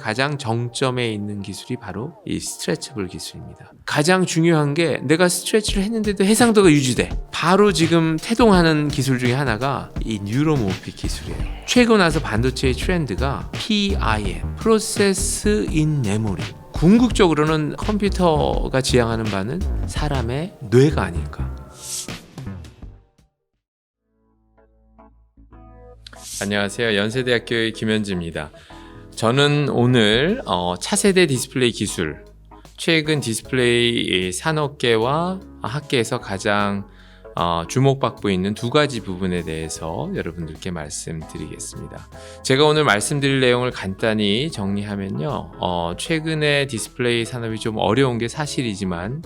가장 정점에 있는 기술이 바로 이 스트레치블 기술입니다. 가장 중요한 게 내가 스트레치를 했는데도 해상도가 유지돼. 바로 지금 태동하는 기술 중에 하나가 이 뉴로모픽 기술이에요. 최근 와서 반도체의 트렌드가 PIM, 프로세스 인 메모리. 궁극적으로는 컴퓨터가 지향하는 바는 사람의 뇌가 아닐까. 안녕하세요. 연세대학교의 김현지입니다. 저는 오늘 어, 차세대 디스플레이 기술, 최근 디스플레이 산업계와 학계에서 가장 어, 주목받고 있는 두 가지 부분에 대해서 여러분들께 말씀드리겠습니다. 제가 오늘 말씀드릴 내용을 간단히 정리하면요. 어, 최근에 디스플레이 산업이 좀 어려운 게 사실이지만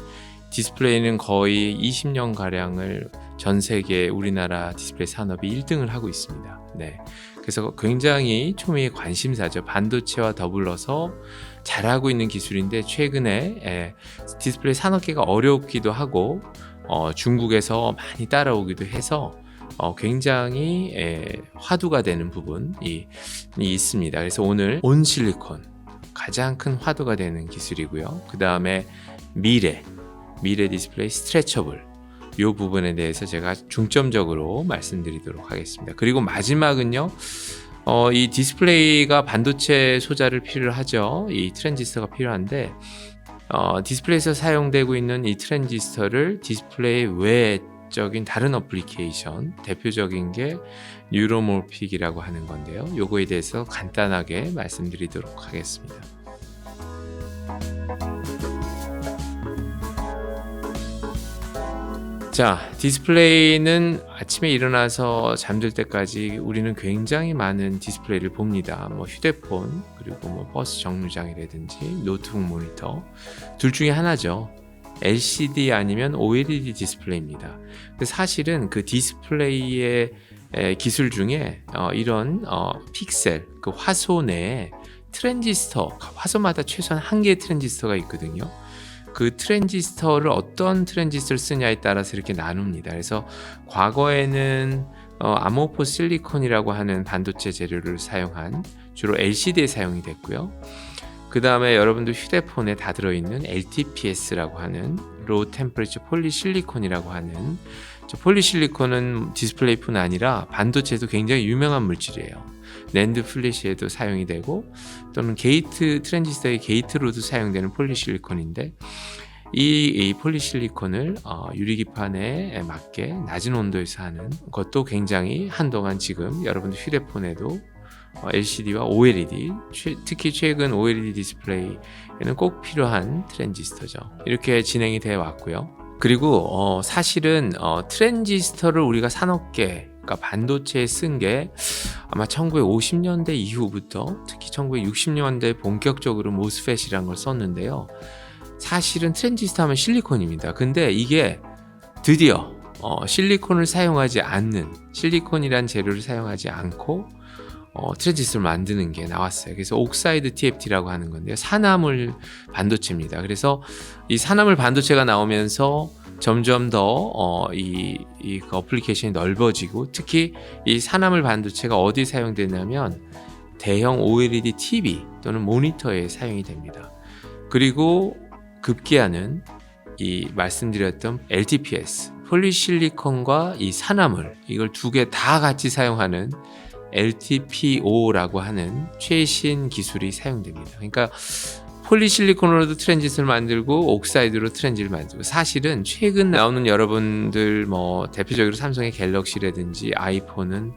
디스플레이는 거의 20년 가량을 전 세계 우리나라 디스플레이 산업이 1등을 하고 있습니다. 네. 그래서 굉장히 초미의 관심사죠. 반도체와 더불어서 잘하고 있는 기술인데 최근에 예, 디스플레이 산업계가 어렵기도 하고 어, 중국에서 많이 따라오기도 해서 어, 굉장히 예, 화두가 되는 부분이 이 있습니다. 그래서 오늘 온 실리콘 가장 큰 화두가 되는 기술이고요. 그 다음에 미래 미래 디스플레이 스트레처블 이 부분에 대해서 제가 중점적으로 말씀드리도록 하겠습니다. 그리고 마지막은요. 어, 이 디스플레이가 반도체 소자를 필요로 하죠. 이 트랜지스터가 필요한데 어, 디스플레이에서 사용되고 있는 이 트랜지스터를 디스플레이 외적인 다른 어플리케이션 대표적인 게 뉴로몰픽이라고 하는 건데요. 요거에 대해서 간단하게 말씀드리도록 하겠습니다. 자, 디스플레이는 아침에 일어나서 잠들 때까지 우리는 굉장히 많은 디스플레이를 봅니다. 뭐 휴대폰, 그리고 뭐 버스 정류장이라든지 노트북 모니터. 둘 중에 하나죠. LCD 아니면 OLED 디스플레이입니다. 사실은 그 디스플레이의 기술 중에 어, 이런 어, 픽셀, 그 화소 내에 트랜지스터, 화소마다 최소한 한 개의 트랜지스터가 있거든요. 그 트랜지스터를 어떤 트랜지스터를 쓰냐에 따라서 이렇게 나눕니다. 그래서 과거에는 어, 아모포 실리콘이라고 하는 반도체 재료를 사용한 주로 LCD에 사용이 됐고요. 그 다음에 여러분들 휴대폰에 다 들어있는 LTPS라고 하는 로우 템퍼리처 폴리실리콘이라고 하는 저 폴리실리콘은 디스플레이뿐 아니라 반도체도 굉장히 유명한 물질이에요. 랜드 플래시에도 사용이 되고 또는 게이트 트랜지스터의 게이트로도 사용되는 폴리실리콘인데 이, 이 폴리실리콘을 어, 유리기판에 맞게 낮은 온도에서 하는 것도 굉장히 한동안 지금 여러분들 휴대폰에도 어, LCD와 OLED 최, 특히 최근 OLED 디스플레이에는 꼭 필요한 트랜지스터죠. 이렇게 진행이 되어 왔고요. 그리고 어, 사실은 어, 트랜지스터를 우리가 산업계 그러니까 반도체에 쓴 게 아마 1950년대 이후부터 특히 1960년대 본격적으로 모스펫이라는 걸 썼는데요. 사실은 트랜지스터 하면 실리콘입니다. 근데 이게 드디어 어, 실리콘을 사용하지 않는 실리콘이란 재료를 사용하지 않고 어, 트랜지스터를 만드는 게 나왔어요. 그래서 옥사이드 TFT라고 하는 건데요. 산화물 반도체입니다. 그래서 이 산화물 반도체가 나오면서 점점 더이 어, 이그 어플리케이션이 넓어지고 특히 이 산화물 반도체가 어디 사용되냐면 대형 OLED TV 또는 모니터에 사용이 됩니다. 그리고 급기야는 이 말씀드렸던 LTPS 폴리실리콘과 이 산화물 이걸 두 개 다 같이 사용하는 LTPO라고 하는 최신 기술이 사용됩니다. 그러니까 폴리실리콘으로도 트랜짓을 만들고 옥사이드로 트랜짓을 만들고 사실은 최근 나오는 여러분들 뭐 대표적으로 삼성의 갤럭시라든지 아이폰은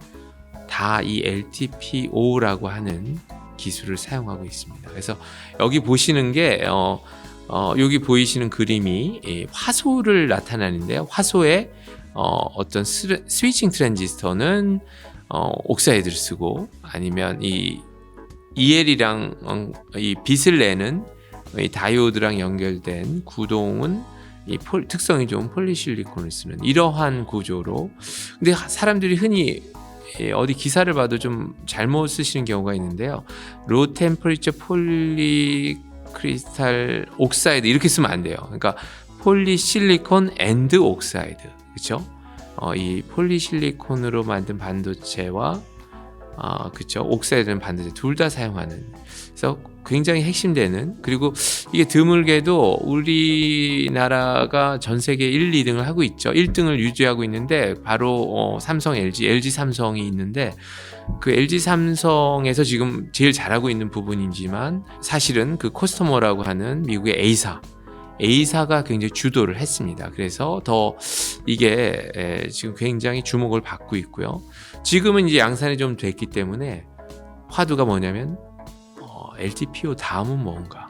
다 이 LTPO라고 하는 기술을 사용하고 있습니다. 그래서 여기 보시는 게 어, 어, 여기 보이시는 그림이 예, 화소를 나타나는데요. 화소의 어, 어떤 스, 스위칭 트랜지스터는 어, 옥사이드를 쓰고 아니면 이 EL이랑 어, 이 빛을 내는 이 다이오드랑 연결된 구동은 이 폴, 특성이 좋은 폴리실리콘을 쓰는 이러한 구조로 근데 사람들이 흔히 예, 어디 기사를 봐도 좀 잘못 쓰시는 경우가 있는데요. 로 템퍼리처 폴리 크리스탈 옥사이드 이렇게 쓰면 안 돼요. 그러니까 폴리실리콘 앤드 옥사이드 그렇죠? 어, 이 폴리실리콘으로 만든 반도체와 아, 그쵸. 옥사이드는 반도체 둘다 사용하는. 그래서 굉장히 핵심되는 그리고 이게 드물게도 우리나라가 전 세계 1, 2등을 하고 있죠. 1등을 유지하고 있는데 바로 어, 삼성, LG, LG 삼성이 있는데 그 LG 삼성에서 지금 제일 잘하고 있는 부분이지만 사실은 그 코스터머라고 하는 미국의 A사 A사가 굉장히 주도를 했습니다. 그래서 더 이게 에, 지금 굉장히 주목을 받고 있고요. 지금은 이제 양산이 좀 됐기 때문에 화두가 뭐냐면 어, LTPO 다음은 뭔가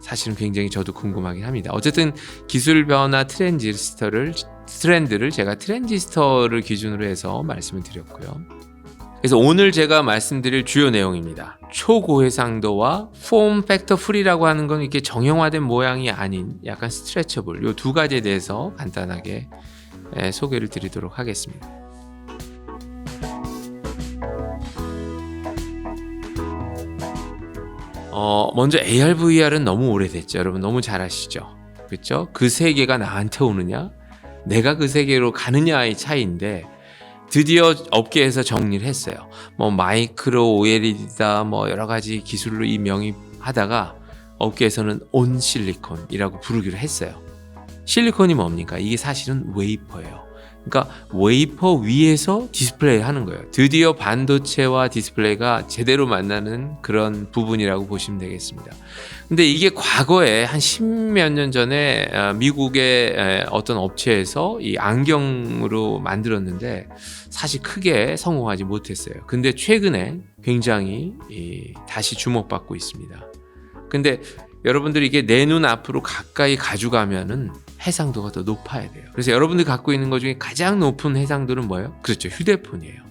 사실은 굉장히 저도 궁금하긴 합니다. 어쨌든 기술 변화 트랜지스터를 트렌드를 제가 트랜지스터를 기준으로 해서 말씀을 드렸고요. 그래서 오늘 제가 말씀드릴 주요 내용입니다. 초고해상도와 폼 팩터 프리라고 하는 건 이렇게 정형화된 모양이 아닌 약간 스트레쳐블 이 두 가지에 대해서 간단하게 에, 소개를 드리도록 하겠습니다. 어, 먼저 AR, VR은 너무 오래됐죠. 여러분 너무 잘 아시죠? 그렇죠? 그 세계가 나한테 오느냐? 내가 그 세계로 가느냐의 차이인데 드디어 업계에서 정리를 했어요. 뭐 마이크로 OLED다 뭐 여러 가지 기술로 이 명입하다가 업계에서는 온 실리콘이라고 부르기로 했어요. 실리콘이 뭡니까? 이게 사실은 웨이퍼예요. 그러니까 웨이퍼 위에서 디스플레이 하는 거예요. 드디어 반도체와 디스플레이가 제대로 만나는 그런 부분이라고 보시면 되겠습니다. 근데 이게 과거에 한 십몇 년 전에 아, 미국의 에, 어떤 업체에서 이 안경으로 만들었는데 사실 크게 성공하지 못했어요. 근데 최근에 굉장히 이, 다시 주목받고 있습니다. 근데 여러분들이 이게 내 눈 앞으로 가까이 가져가면은 해상도가 더 높아야 돼요. 그래서 여러분들이 갖고 있는 것 중에 가장 높은 해상도는 뭐예요? 그렇죠. 휴대폰이에요.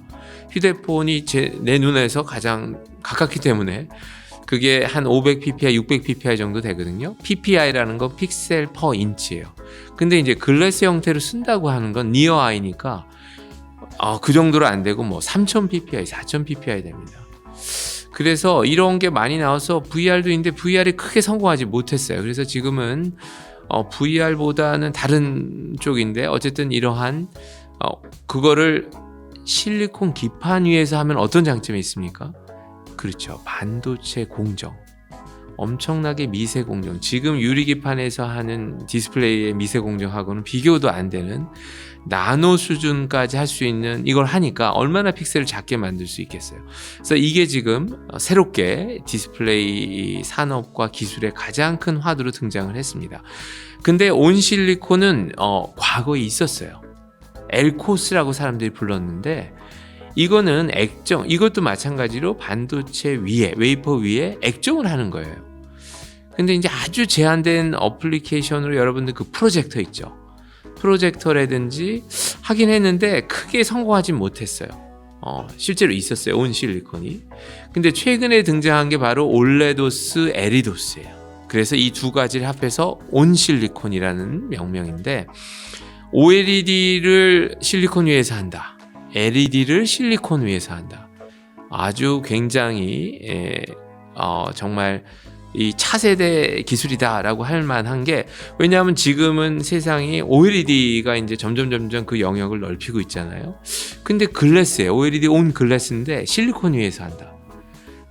휴대폰이 제, 내 눈에서 가장 가깝기 때문에 그게 한 500 ppi, 600 ppi 정도 되거든요. PPI라는 건 픽셀 퍼 인치예요. 근데 이제 글래스 형태로 쓴다고 하는 건 니어 아이니까 어, 그 정도로 안 되고 뭐 3000 ppi, 4000 ppi 됩니다. 그래서 이런 게 많이 나와서 VR도 있는데 VR이 크게 성공하지 못했어요. 그래서 지금은 어, VR보다는 다른 쪽인데 어쨌든 이러한 어, 그거를 실리콘 기판 위에서 하면 어떤 장점이 있습니까? 그렇죠. 반도체 공정. 엄청나게 미세 공정. 지금 유리 기판에서 하는 디스플레이의 미세 공정하고는 비교도 안 되는 나노 수준까지 할 수 있는 이걸 하니까 얼마나 픽셀을 작게 만들 수 있겠어요. 그래서 이게 지금 새롭게 디스플레이 산업과 기술의 가장 큰 화두로 등장을 했습니다. 근데 온 실리콘은 어, 과거에 있었어요. 엘코스라고 사람들이 불렀는데 이거는 액정, 이것도 마찬가지로 반도체 위에, 웨이퍼 위에 액정을 하는 거예요. 근데 이제 아주 제한된 어플리케이션으로 여러분들 그 프로젝터 있죠. 프로젝터라든지 하긴 했는데 크게 성공하지 못했어요. 어, 실제로 있었어요. 온 실리콘이. 근데 최근에 등장한 게 바로 올레도스 에리도스예요. 그래서 이 두 가지를 합해서 온 실리콘이라는 명명인데 OLED를 실리콘 위에서 한다. LED를 실리콘 위에서 한다. 아주 굉장히 에, 어, 정말 이 차세대 기술이다라고 할 만한 게 왜냐하면 지금은 세상이 OLED가 이제 점점 점점 그 영역을 넓히고 있잖아요. 근데 글래스에 OLED 온 글래스인데 실리콘 위에서 한다.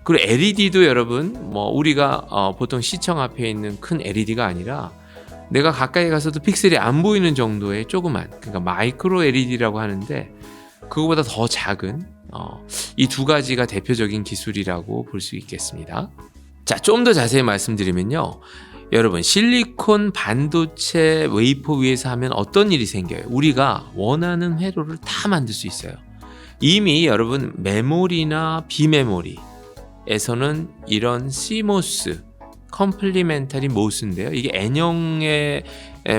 그리고 LED도 여러분 뭐 우리가 어, 보통 시청 앞에 있는 큰 LED가 아니라 내가 가까이 가서도 픽셀이 안 보이는 정도의 조그만 그러니까 마이크로 LED라고 하는데 그거보다 더 작은 어, 이 두 가지가 대표적인 기술이라고 볼 수 있겠습니다. 자, 좀 더 자세히 말씀드리면요. 여러분, 실리콘 반도체 웨이퍼 위에서 하면 어떤 일이 생겨요? 우리가 원하는 회로를 다 만들 수 있어요. 이미 여러분, 메모리나 비메모리에서는 이런 CMOS, 컴플리멘터리 모스인데요. 이게 N형의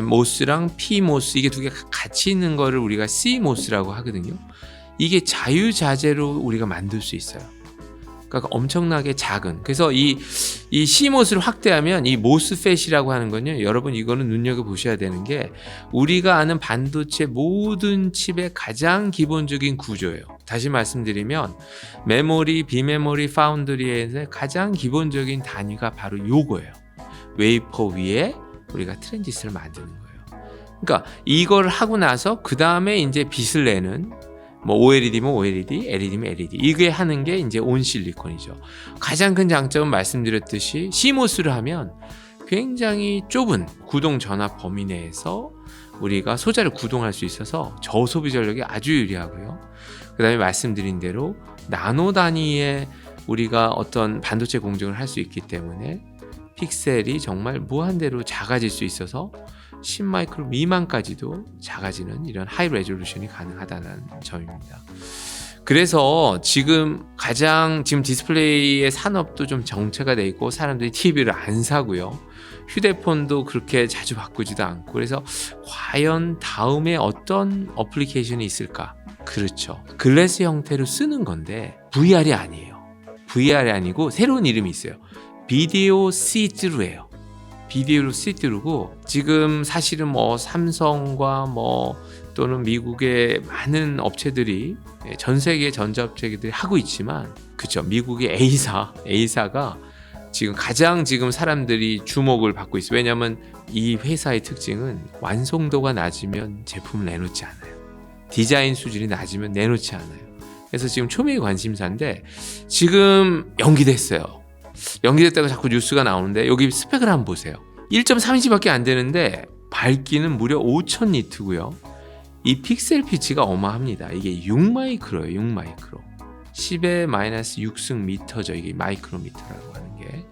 모스랑 P모스, 이게 두개 같이 있는 거를 우리가 CMOS라고 하거든요. 이게 자유자재로 우리가 만들 수 있어요. 그러니까 엄청나게 작은. 그래서 이, 이 CMOS를 확대하면 이 모스펫이라고 하는 건요. 여러분 이거는 눈여겨보셔야 되는 게 우리가 아는 반도체 모든 칩의 가장 기본적인 구조예요. 다시 말씀드리면 메모리, 비메모리, 파운드리에서 가장 기본적인 단위가 바로 요거예요. 웨이퍼 위에 우리가 트랜지스를 만드는 거예요. 그러니까 이걸 하고 나서 그 다음에 이제 빛을 내는 뭐 OLED면 OLED, LED면 LED. 이게 하는 게 이제 온 실리콘이죠. 가장 큰 장점은 말씀드렸듯이 CMOS를 하면 굉장히 좁은 구동 전압 범위 내에서 우리가 소자를 구동할 수 있어서 저소비 전력이 아주 유리하고요. 그 다음에 말씀드린 대로 나노 단위의 우리가 어떤 반도체 공정을 할 수 있기 때문에 픽셀이 정말 무한대로 작아질 수 있어서 10마이크로 미만까지도 작아지는 이런 하이 레졸루션이 가능하다는 점입니다. 그래서 지금 가장 지금 디스플레이의 산업도 좀 정체가 돼 있고 사람들이 TV를 안 사고요. 휴대폰도 그렇게 자주 바꾸지도 않고 그래서 과연 다음에 어떤 어플리케이션이 있을까? 그렇죠. 글래스 형태로 쓰는 건데 VR이 아니에요. VR이 아니고 새로운 이름이 있어요. 비디오 시트루예요. 비디오 시트루고 지금 사실은 뭐 삼성과 뭐 또는 미국의 많은 업체들이 예, 전 세계 전자업체들이 하고 있지만 그쵸 미국의 A사 A사가 지금 가장 지금 사람들이 주목을 받고 있어요. 왜냐하면 이 회사의 특징은 완성도가 낮으면 제품을 내놓지 않아요. 디자인 수준이 낮으면 내놓지 않아요. 그래서 지금 초미의 관심사인데 지금 연기됐어요. 연기됐다고 자꾸 뉴스가 나오는데 여기 스펙을 한번 보세요. 1.3인치밖에 안 되는데 밝기는 무려 5,000 니트고요. 이 픽셀 피치가 어마합니다. 이게 6마이크로예요. 6마이크로. 10의 마이너스 6승 미터죠. 이게 마이크로미터라고 하는 게.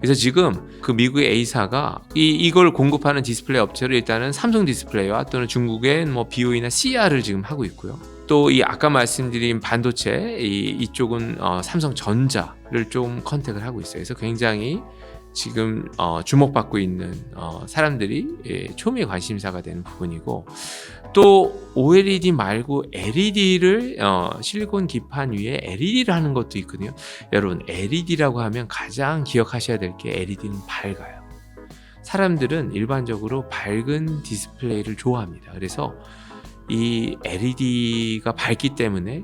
그래서 지금 그 미국의 A사가 이 이걸 공급하는 디스플레이 업체를 일단은 삼성 디스플레이와 또는 중국의 뭐 BOE나 CR을 지금 하고 있고요. 또 이 아까 말씀드린 반도체 이 이쪽은 어, 삼성 전자를 좀 컨택을 하고 있어요. 그래서 굉장히 지금 어, 주목받고 있는 어, 사람들이 예, 초미의 관심사가 되는 부분이고 또 OLED 말고 LED를 어, 실리콘 기판 위에 LED를 하는 것도 있거든요. 여러분 LED라고 하면 가장 기억하셔야 될 게 LED는 밝아요. 사람들은 일반적으로 밝은 디스플레이를 좋아합니다. 그래서 이 LED가 밝기 때문에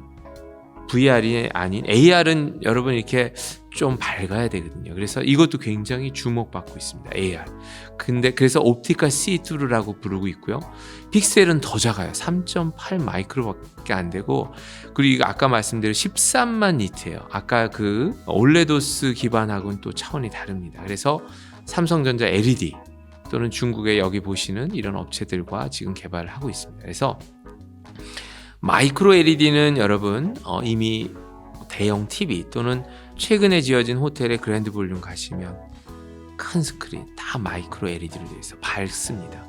VR이 아닌 AR은 여러분 이렇게 좀 밝아야 되거든요. 그래서 이것도 굉장히 주목받고 있습니다. AR. 근데 그래서 옵티컬 C2라고 부르고 있고요. 픽셀은 더 작아요. 3.8 마이크로밖에 안 되고 그리고 아까 말씀드린 13만 니트예요. 아까 그 올레도스 기반하고는 또 차원이 다릅니다. 그래서 삼성전자 LED 또는 중국의 여기 보시는 이런 업체들과 지금 개발을 하고 있습니다. 그래서 마이크로 LED는 여러분 어, 이미 대형 TV 또는 최근에 지어진 호텔의 그랜드 볼륨 가시면 큰 스크린 다 마이크로 LED로 되어 있어 밝습니다.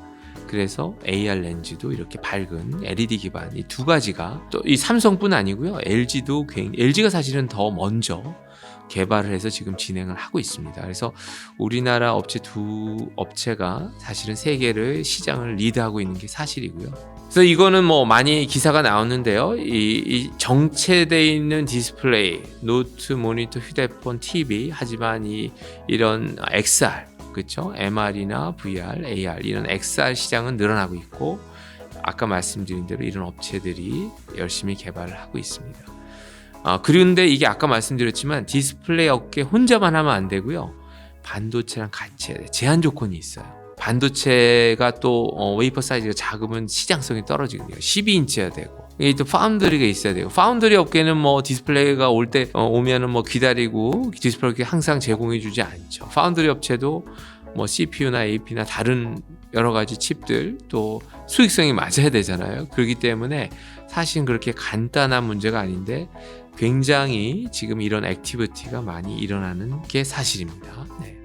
그래서 AR 렌즈도 이렇게 밝은 LED 기반 이 두 가지가 또 이 삼성뿐 아니고요. LG도 LG가 사실은 더 먼저 개발을 해서 지금 진행을 하고 있습니다. 그래서 우리나라 업체 두 업체가 사실은 세계를 시장을 리드하고 있는 게 사실이고요. 그래서 이거는 뭐 많이 기사가 나오는데요. 이, 이 정체돼 있는 디스플레이, 노트, 모니터, 휴대폰, TV 하지만 이 이런 XR 그렇죠? MR이나 VR, AR 이런 XR 시장은 늘어나고 있고 아까 말씀드린 대로 이런 업체들이 열심히 개발을 하고 있습니다. 아, 그런데 이게 아까 말씀드렸지만 디스플레이 업계 혼자만 하면 안 되고요. 반도체랑 같이 해야 돼. 제한 조건이 있어요. 반도체가 또 어, 웨이퍼 사이즈가 작으면 시장성이 떨어지거든요. 12인치야 되고. 이게 또 파운드리가 있어야 돼요. 파운드리 업계는 뭐 디스플레이가 올때 어, 오면은 뭐 기다리고 디스플레이 항상 제공해주지 않죠. 파운드리 업체도 뭐 CPU나 AP나 다른 여러 가지 칩들 또 수익성이 맞아야 되잖아요. 그렇기 때문에 사실 그렇게 간단한 문제가 아닌데 굉장히 지금 이런 액티비티가 많이 일어나는 게 사실입니다. 네.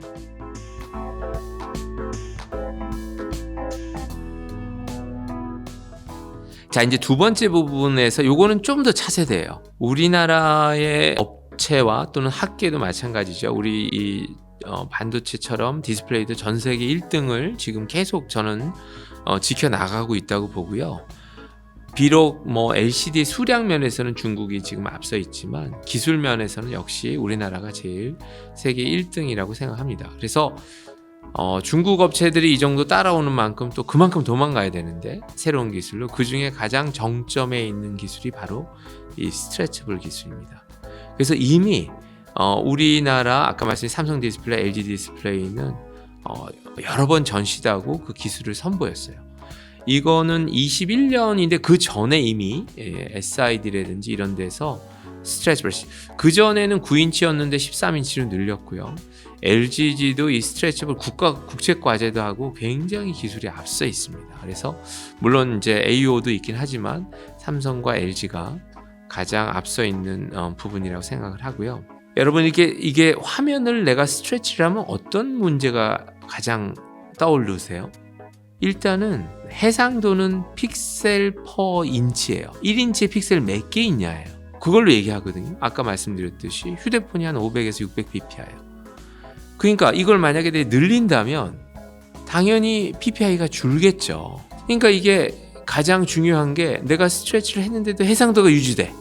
자 이제 두 번째 부분에서 요거는 좀 더 차세대예요. 우리나라의 업체와 또는 학계도 마찬가지죠. 우리 이 어, 반도체처럼 디스플레이도 전 세계 1등을 지금 계속 저는 어, 지켜 나가고 있다고 보고요. 비록 뭐 LCD 수량 면에서는 중국이 지금 앞서 있지만 기술 면에서는 역시 우리나라가 제일 세계 1등이라고 생각합니다. 그래서 어, 중국 업체들이 이 정도 따라오는 만큼 또 그만큼 도망가야 되는데 새로운 기술로 그 중에 가장 정점에 있는 기술이 바로 이 스트레치블 기술입니다. 그래서 이미 어, 우리나라 아까 말씀드린 삼성 디스플레이, LG 디스플레이는 어, 여러 번 전시하고 그 기술을 선보였어요. 이거는 21년인데 그 전에 이미 예, SID라든지 이런 데서 스트레치 브러쉬 그 전에는 9인치였는데 13인치로 늘렸고요. LGG도 이 스트레치블 국가 국제 과제도 하고 굉장히 기술이 앞서 있습니다. 그래서 물론 이제 AO도 있긴 하지만 삼성과 LG가 가장 앞서 있는 어, 부분이라고 생각을 하고요. 여러분 이게 이게 화면을 내가 스트레치를 하면 어떤 문제가 가장 떠오르세요? 일단은 해상도는 픽셀 퍼 인치예요. 1인치에 픽셀 몇 개 있냐예요. 그걸로 얘기하거든요. 아까 말씀드렸듯이 휴대폰이 한 500에서 600 ppi예요. 그러니까 이걸 만약에 늘린다면 당연히 PPI가 줄겠죠. 그러니까 이게 가장 중요한 게 내가 스트레치를 했는데도 해상도가 유지돼.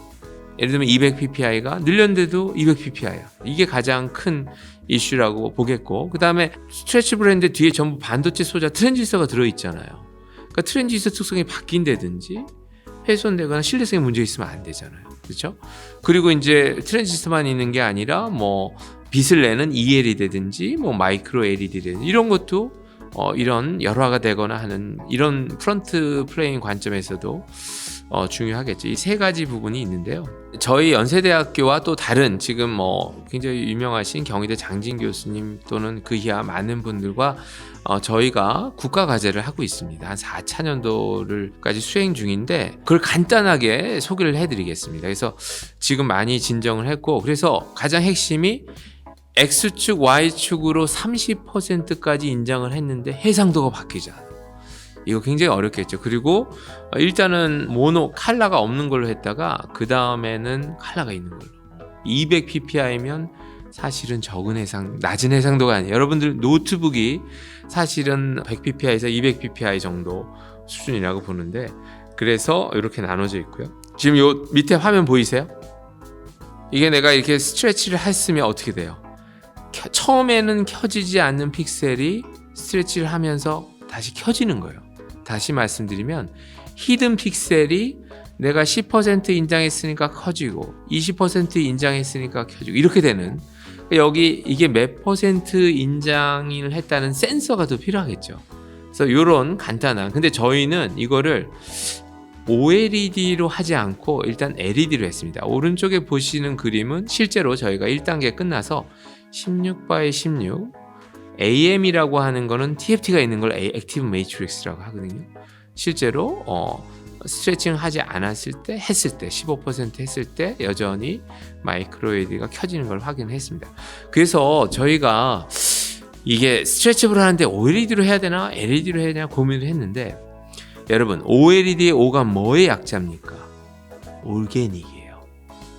예를 들면 200 ppI가 늘렸는데도 200 ppI야. 이게 가장 큰 이슈라고 보겠고 그 다음에 스트레치블 했는데 뒤에 전부 반도체 소자 트랜지스터가 들어있잖아요. 그러니까 트랜지스터 특성이 바뀐다든지 훼손되거나 신뢰성에 문제 있으면 안 되잖아요. 그렇죠? 그리고 이제 트랜지스터만 있는 게 아니라 뭐 빛을 내는 EL이라든지 뭐 마이크로 LED라든지 이런 것도 어, 이런 열화가 되거나 하는 이런 프런트 플레인 관점에서도 어, 중요하겠죠. 이 세 가지 부분이 있는데요. 저희 연세대학교와 또 다른 지금 뭐 굉장히 유명하신 경희대 장진 교수님 또는 그 이하 많은 분들과 어, 저희가 국가 과제를 하고 있습니다. 한 4차 년도를까지 수행 중인데 그걸 간단하게 소개를 해드리겠습니다. 그래서 지금 많이 진정을 했고 그래서 가장 핵심이 X축, Y축으로 30%까지 인장을 했는데 해상도가 않아. 이거 굉장히 어렵겠죠. 그리고 어, 일단은 모노 칼라가 없는 걸로 했다가 그 다음에는 칼라가 있는 걸로. 200 ppI면 사실은 적은 해상, 낮은 해상도가 아니에요. 여러분들 노트북이 사실은 100 ppI에서 200 ppI 정도 수준이라고 보는데 그래서 이렇게 나눠져 있고요. 지금 요 밑에 화면 보이세요? 이게 내가 이렇게 스트레치를 했으면 어떻게 돼요? 켜- 처음에는 켜지지 않는 픽셀이 스트레치를 하면서 다시 켜지는 거예요. 다시 말씀드리면 히든 픽셀이 내가 10% 인장했으니까 커지고 20% 인장했으니까 켜지고 이렇게 되는 여기 이게 몇 퍼센트 인장을 했다는 센서가 더 필요하겠죠. 그래서 이런 간단한 근데 저희는 이거를 OLED로 하지 않고 일단 LED로 했습니다. 오른쪽에 보시는 그림은 실제로 저희가 1단계 끝나서 16바이 16 AM이라고 하는 거는 TFT가 있는 걸 액티브 매트릭스라고 하거든요. 실제로 어, 스트레칭 하지 않았을 때 했을 때 15% 했을 때 여전히 마이크로 LED가 켜지는 걸 확인했습니다. 그래서 저희가 이게 스트레치블 하는데 OLED로 해야 되나 LED로 해야 되나 고민을 했는데 여러분 OLED의 O가 뭐의 약자입니까? 올게닉이에요.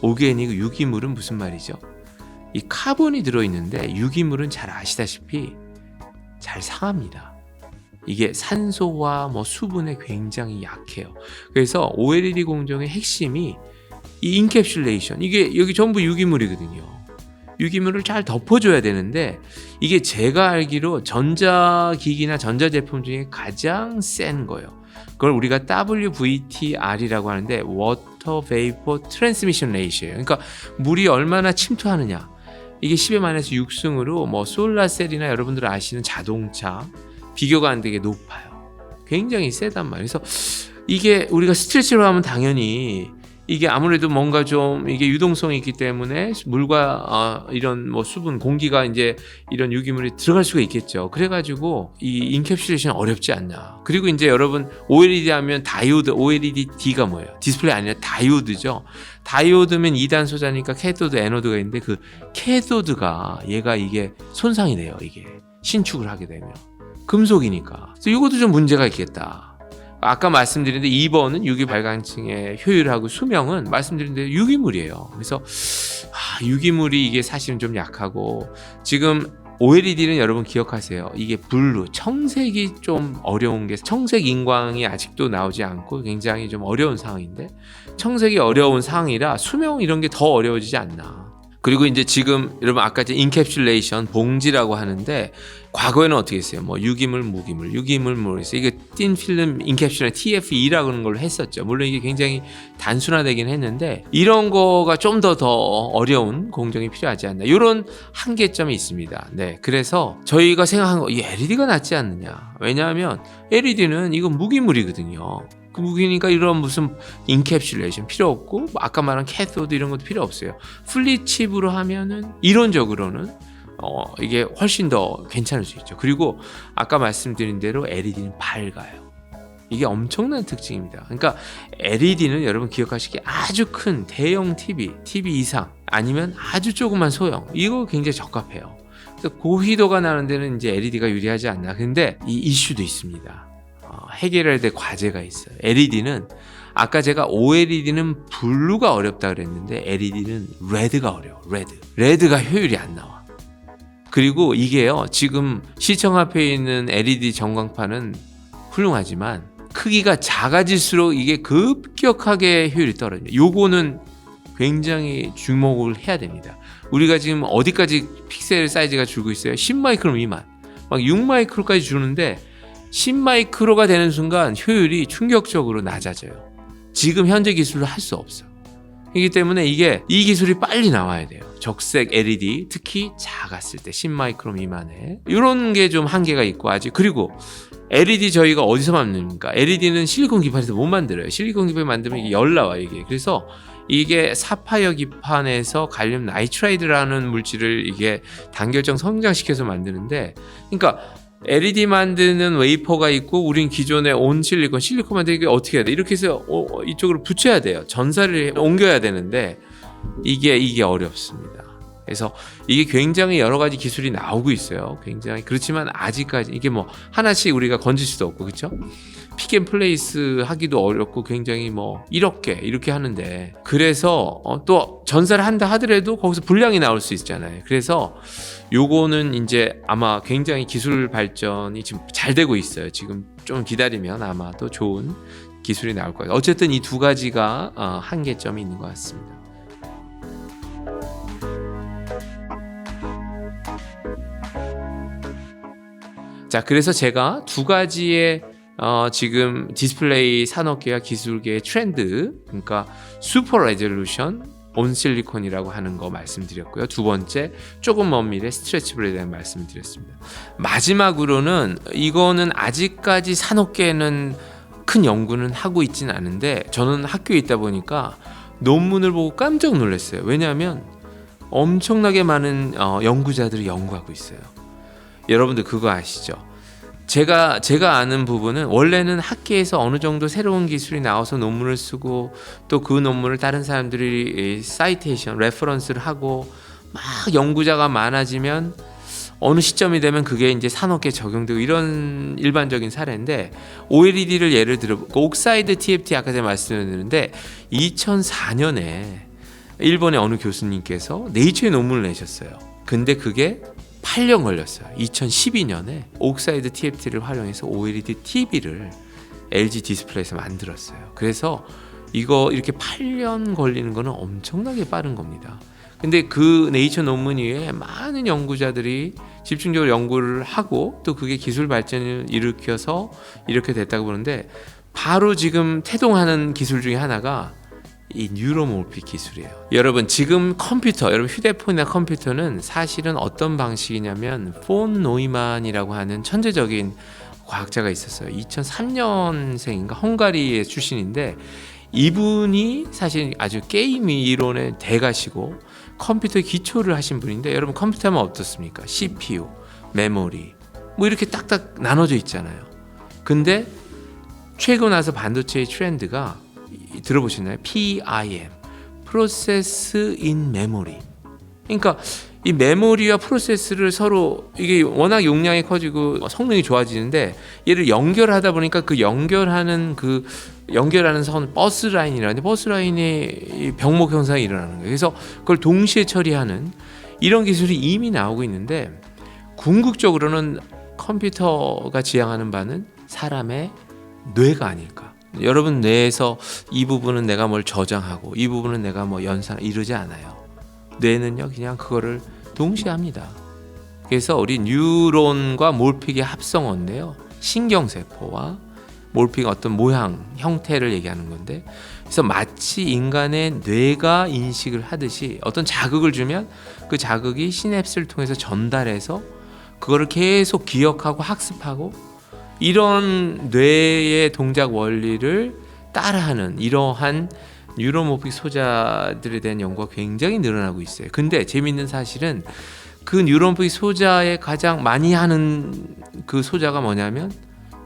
오게닉 유기물은 무슨 말이죠? 이 카본이 들어있는데 유기물은 잘 아시다시피 잘 상합니다. 이게 산소와 뭐 수분에 굉장히 약해요. 그래서 OLED 공정의 핵심이 이 인캡슐레이션. 이게 여기 전부 유기물이거든요. 유기물을 잘 덮어줘야 되는데 이게 제가 알기로 전자기기나 전자제품 중에 가장 센 거예요. 그걸 우리가 WVTR이라고 하는데 Water Vapor Transmission Ratio예요. 그러니까 물이 얼마나 침투하느냐. 이게 10의 만에서 6승으로 뭐 솔라셀이나 여러분들 아시는 자동차 비교가 안 되게 높아요. 굉장히 세단 말이에요. 그래서 이게 우리가 스트레치로 하면 당연히 이게 아무래도 뭔가 좀 이게 유동성이 있기 때문에 물과 어, 이런 뭐 수분, 공기가 이제 이런 유기물이 들어갈 수가 있겠죠. 그래가지고 이 인캡슐레이션 어렵지 않나. 그리고 이제 여러분 OLED 하면 다이오드, OLED-D가 뭐예요? 디스플레이 아니라 다이오드죠. 다이오드면 2단 소자니까 캐토드, 에노드가 있는데 그 캐토드가 얘가 이게 손상이 돼요. 이게 신축을 하게 되면 금속이니까. 그래서 이것도 좀 문제가 있겠다. 아까 말씀드린 데 2번은 유기 발광층의 효율하고 수명은 말씀드린 대로 유기물이에요. 그래서 아, 유기물이 이게 사실은 좀 약하고 지금 OLED는 여러분 기억하세요. 이게 블루, 청색이 좀 어려운 게 청색 인광이 아직도 나오지 않고 굉장히 좀 어려운 상황인데 청색이 어려운 상황이라 수명 이런 게 더 어려워지지 않나. 그리고 이제 지금 여러분 아까 이제 인캡슐레이션 봉지라고 하는데 과거에는 어떻게 했어요? 뭐 유기물, 무기물, 유기물 모르겠어요. 이게 틴 필름 인캡슐레 TFE라고 하는 걸로 했었죠. 물론 이게 굉장히 단순화되긴 했는데 이런 거가 좀더더 어려운 공정이 필요하지 않나. 이런 한계점이 있습니다. 네. 그래서 저희가 생각한 거, 이 LED가 낫지 않느냐. 왜냐하면 LED는 이거 무기물이거든요. 그 무기니까 이런 무슨 인캡슐레이션 필요 없고 뭐 아까 말한 캐소드 이런 것도 필요 없어요. 플리칩으로 하면은 이론적으로는 어 이게 훨씬 더 괜찮을 수 있죠. 그리고 아까 말씀드린 대로 LED는 밝아요. 이게 엄청난 특징입니다. 그러니까 LED는 여러분 기억하시기에 아주 큰 대형 TV, TV 이상 아니면 아주 조그만 소형 이거 굉장히 적합해요. 고휘도가 나는 데는 이제 LED가 유리하지 않나. 근데 이 이슈도 있습니다. 어, 해결해야 될 과제가 있어요. LED는 아까 제가 OLED는 블루가 어렵다 그랬는데 LED는 레드가 어려워. 레드. 레드가 효율이 안 나와. 그리고 이게요. 지금 시청 앞에 있는 LED 전광판은 훌륭하지만 크기가 작아질수록 이게 급격하게 효율이 떨어져요. 요거는 굉장히 주목을 해야 됩니다. 우리가 지금 어디까지 픽셀 사이즈가 줄고 있어요? 10마이크로 미만. 막 6마이크로까지 주는데 10마이크로가 되는 순간 효율이 충격적으로 낮아져요. 지금 현재 기술로 할 수 없어. 이기 때문에 이게 이 기술이 빨리 나와야 돼요. 적색 LED 특히 작았을 때 10마이크로 미만에 이런 게 좀 한계가 있고 아직 그리고 LED 저희가 어디서 만듭니까? LED는 실리콘 기판에서 못 만들어요. 실리콘 기판 만들면 이게 열 나와 이게. 그래서 이게 사파이어 기판에서 갈륨 나이트라이드라는 물질을 이게 단결정 성장시켜서 만드는데 그러니까 LED 만드는 웨이퍼가 있고 우린 기존에 온 실리콘 실리콘 만들기 어떻게 해야 돼? 이렇게 해서 어, 어, 이쪽으로 붙여야 돼요. 전사를 옮겨야 되는데 이게 이게 어렵습니다. 그래서 이게 굉장히 여러 가지 기술이 나오고 있어요. 굉장히 그렇지만 아직까지 이게 뭐 하나씩 우리가 건질 수도 없고 그렇죠? 픽앤 플레이스 하기도 어렵고 굉장히 뭐 이렇게 이렇게 하는데 그래서 어, 또 전사를 한다 하더라도 거기서 불량이 나올 수 있잖아요. 그래서 요거는 이제 아마 굉장히 기술 발전이 지금 잘 되고 있어요. 지금 좀 기다리면 아마 또 좋은 기술이 나올 거예요. 어쨌든 이 두 가지가 어, 한계점이 있는 것 같습니다. 자, 그래서 제가 두 가지의 어, 지금 디스플레이 산업계와 기술계의 트렌드, 그러니까 슈퍼 레졸루션 온 실리콘이라고 하는 거 말씀드렸고요. 두 번째, 조금 먼 미래 스트레치블에 대한 말씀드렸습니다. 마지막으로는 이거는 아직까지 산업계는 큰 연구는 하고 있지는 않은데 저는 학교에 있다 보니까 논문을 보고 깜짝 놀랐어요. 왜냐하면 엄청나게 많은 어, 연구자들이 연구하고 있어요. 여러분들 그거 아시죠? 제가 제가 아는 부분은 원래는 학계에서 어느 정도 새로운 기술이 나와서 논문을 쓰고 또 그 논문을 다른 사람들이 사이테이션, 레퍼런스를 하고 막 연구자가 많아지면 어느 시점이 되면 그게 이제 산업계 적용되고 이런 일반적인 사례인데 OLED를 예를 들어 옥사이드 TFT 아까 제가 말씀드렸는데 2004년에 일본의 어느 교수님께서 네이처에 논문을 내셨어요. 근데 그게 8년 걸렸어요. 2012년에 옥사이드 TFT를 활용해서 OLED TV를 LG 디스플레이에서 만들었어요. 그래서 이거 이렇게 8년 걸리는 거는 엄청나게 빠른 겁니다. 근데 그 네이처 논문 위에 많은 연구자들이 집중적으로 연구를 하고 또 그게 기술 발전을 일으켜서 이렇게 됐다고 보는데 바로 지금 태동하는 기술 중에 하나가 이 뉴로몰픽 기술이에요. 여러분 지금 컴퓨터, 여러분 휴대폰이나 컴퓨터는 사실은 어떤 방식이냐면 폰 노이만이라고 하는 천재적인 과학자가 있었어요. 2003년생인가 헝가리의 출신인데 이분이 사실 아주 게임 이론의 대가시고 컴퓨터의 기초를 하신 분인데 여러분 컴퓨터 하면 어떻습니까? CPU, 메모리 뭐 이렇게 딱딱 나눠져 있잖아요. 근데 최근 와서 반도체의 트렌드가 이- 들어보셨나요? PIM, Process in Memory. 그러니까 이 메모리와 프로세스를 서로 이게 워낙 용량이 커지고 성능이 좋아지는데 얘를 연결하다 보니까 그 연결하는 그 연결하는 선 버스 라인이라는데 버스 라인에 이 병목 현상이 일어나는 거예요. 그래서 그걸 동시에 처리하는 이런 기술이 이미 나오고 있는데 궁극적으로는 컴퓨터가 지향하는 바는 사람의 뇌가 아닐까. 여러분 뇌에서 이 부분은 내가 뭘 저장하고 이 부분은 내가 뭐 연상 이러지 않아요. 뇌는요 그냥 그거를 동시합니다. 그래서 우리 뉴론과 몰픽의 합성어인데요. 신경세포와 몰픽 어떤 모양, 형태를 얘기하는 건데 그래서 마치 인간의 뇌가 인식을 하듯이 어떤 자극을 주면 그 자극이 시냅스를 통해서 전달해서 그거를 계속 기억하고 학습하고 이런 뇌의 동작 원리를 따라하는 이러한 뉴로모픽 소자들에 대한 연구가 굉장히 늘어나고 있어요. 근데 재밌는 사실은 그 뉴로모픽 소자의 가장 많이 하는 그 소자가 뭐냐면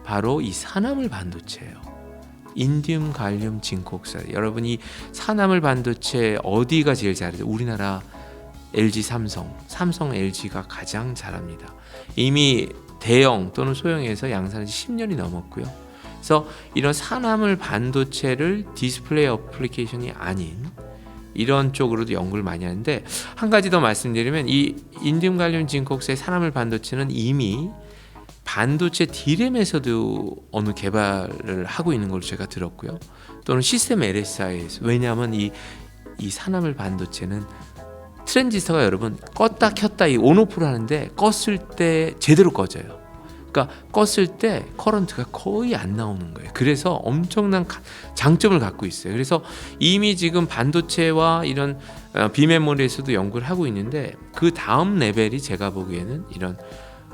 바로 이 산화물 반도체예요. 인디움, 갈륨, 징콕사. 여러분이 산화물 반도체 어디가 제일 잘해요? 우리나라 LG 삼성, 삼성 LG가 가장 잘합니다. 이미 대형 또는 소형에서 양산한 지 10년이 넘었고요. 그래서 이런 산화물 반도체를 디스플레이 어플리케이션이 아닌 이런 쪽으로도 연구를 많이 하는데 한 가지 더 말씀드리면 이 인디움 갈륨 징콕사의 산화물 반도체는 이미 반도체 디램에서도 어느 개발을 하고 있는 걸로 제가 들었고요. 또는 시스템 LSI에서 왜냐하면 이, 이 산화물 반도체는 트랜지스터가 여러분 껐다 켰다 이 온오프를 하는데 껐을 때 제대로 꺼져요. 그러니까 껐을 때 커런트가 거의 안 나오는 거예요. 그래서 엄청난 가- 장점을 갖고 있어요. 그래서 이미 지금 반도체와 이런 어, 비메모리에서도 연구를 하고 있는데 그 다음 레벨이 제가 보기에는 이런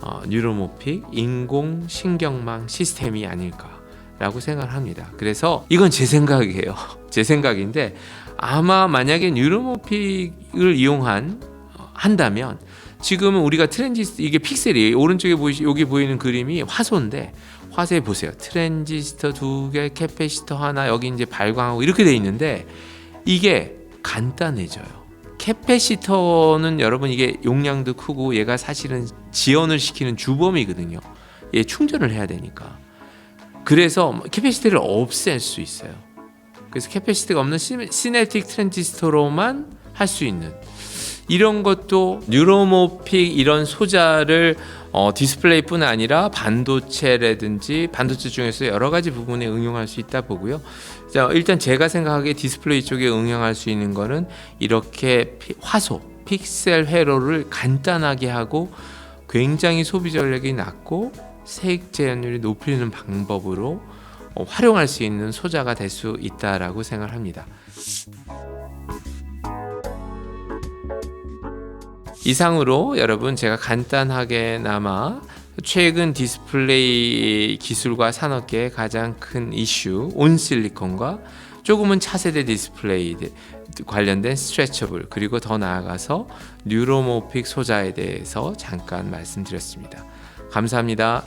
어, 뉴로모픽 인공 신경망 시스템이 아닐까라고 생각을 합니다. 그래서 이건 제 생각이에요. 제 생각인데 아마 만약에 뉴로모픽을 이용한 어, 한다면 지금은 우리가 트랜지스터 이게 픽셀이 오른쪽에 보이 여기 보이는 그림이 화소인데 화소에 보세요. 트랜지스터 두 개, 캐패시터 하나 여기 이제 발광하고 이렇게 돼 있는데 이게 간단해져요. 캐패시터는 여러분 이게 용량도 크고 얘가 사실은 지연을 시키는 주범이거든요. 얘 충전을 해야 되니까. 그래서 캐패시티를 없앨 수 있어요. 그래서 캐패시티가 없는 시- 시네틱 트랜지스터로만 할 수 있는 이런 것도 뉴로모픽 이런 소자를 어, 디스플레이뿐 아니라 반도체라든지 반도체 중에서 여러 가지 부분에 응용할 수 있다 보고요. 자, 일단 제가 생각하기에 디스플레이 쪽에 응용할 수 있는 거는 이렇게 피- 화소, 픽셀 회로를 간단하게 하고 굉장히 소비 전력이 낮고 색 제한율이 높이는 방법으로 어, 활용할 수 있는 소자가 될 수 있다라고 생각합니다. 이상으로 여러분 제가 간단하게나마 최근 디스플레이 기술과 산업계의 가장 큰 이슈 온 실리콘과 조금은 차세대 디스플레이 관련된 스트레쳐블 그리고 더 나아가서 뉴로모픽 소자에 대해서 잠깐 말씀드렸습니다. 감사합니다.